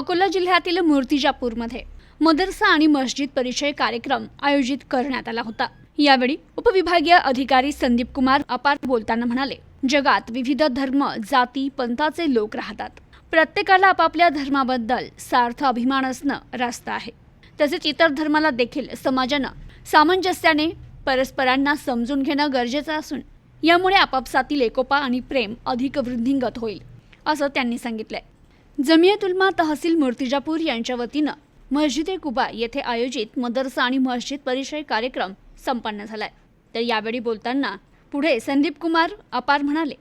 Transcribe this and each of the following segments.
अकोला जिल्ह्यातील मूर्तिजापूरमध्ये मदरसा आणि मस्जिद परिचय कार्यक्रम आयोजित करण्यात आला होता. यावेळी उपविभागीय अधिकारी संदीप कुमार अपार बोलताना म्हणाले जगात विविध धर्म जाती पंथाचे लोक राहतात. प्रत्येकाला आपापल्या धर्माबद्दल सार्थ अभिमान असणं रास्त आहे. तसेच इतर धर्माला देखील समाजानं सामंजस्याने परस्परांना समजून घेणं गरजेचं असून यामुळे आपापसातील एकोपा आणि प्रेम अधिक वृद्धिंगत होईल असं त्यांनी सांगितलंय. जमियत उलमा तहसील मूर्तिजापूर यांच्या वतीनं मस्जिद ए कुबा येथे आयोजित मदरसा आणि मस्जिद परिचय कार्यक्रम संपन्न झालाय. तर यावेळी बोलताना पुढे संदीप कुमार अपार म्हणाले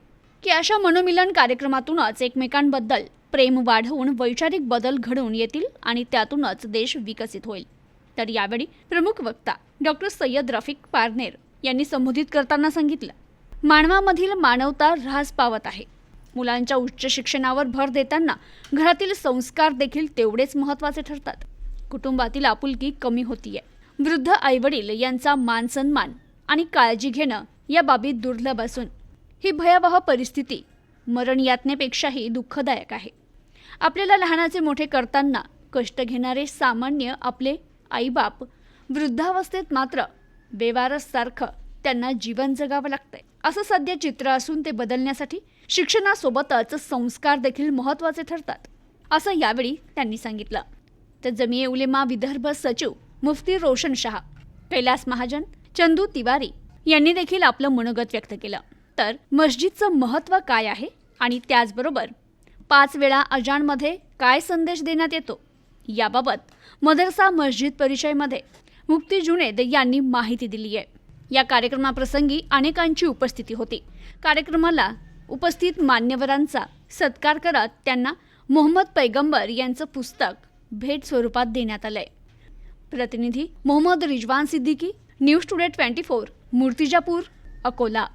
की अशा मनोमिलन कार्यक्रमातूनच एकमेकांबद्दल प्रेम वाढवून वैचारिक बदल घडवून येतील आणि त्यातूनच देश विकसित होईल. तर यावेळी प्रमुख वक्ता डॉक्टर सय्यद रफिक पारनेर यांनी संबोधित करताना सांगितलं मानवामधील मानवता ऱ्हास पावत आहे. मुलांच्या उच्च शिक्षणावर भर देताना घरातील संस्कार देखील तेवढेच महत्त्वाचे ठरतात. कुटुंबातील आपुलकी कमी होतीये. वृद्ध आईवडील यांचा मानसन्मान आणि काळजी घेणं या बाबीत दुर्लभ असून ही भयावह परिस्थिती मरण यातनेपेक्षाही दुःखदायक आहे. आपल्याला लहानाचे मोठे करताना कष्ट घेणारे सामान्य आपले आईबाप वृद्धावस्थेत मात्र बेवारससारखं त्यांना जीवन जगावं लागतंय. असं सध्या चित्र असून ते बदलण्यासाठी शिक्षणासोबतच संस्कार देखील महत्त्वाचे ठरतात असं यावेळी त्यांनी सांगितलं. तर जमिये उलेमा विदर्भ सचिव मुफ्ती रोशन शहा कैलास महाजन चंदू तिवारी यांनी देखील आपलं मनोगत व्यक्त केलं. तर मस्जिदचं महत्त्व काय आहे आणि त्याचबरोबर पाच वेळा अजानमध्ये काय संदेश देण्यात येतो? याबाबत मदरसा मस्जिद परिचयमध्ये मुफ्ती जुनेद यांनी माहिती दिली आहे या कार्यक्रमाप्रसंगी अनेकांची उपस्थिती होती. कार्यक्रमाला उपस्थित मान्यवरांचा सत्कार करत त्यांना मोहम्मद पैगंबर यांचं पुस्तक भेट स्वरूपात देण्यात आलंय. प्रतिनिधी Mohammad Rizwan Siddiqui news today twenty four Murtizapur Akola.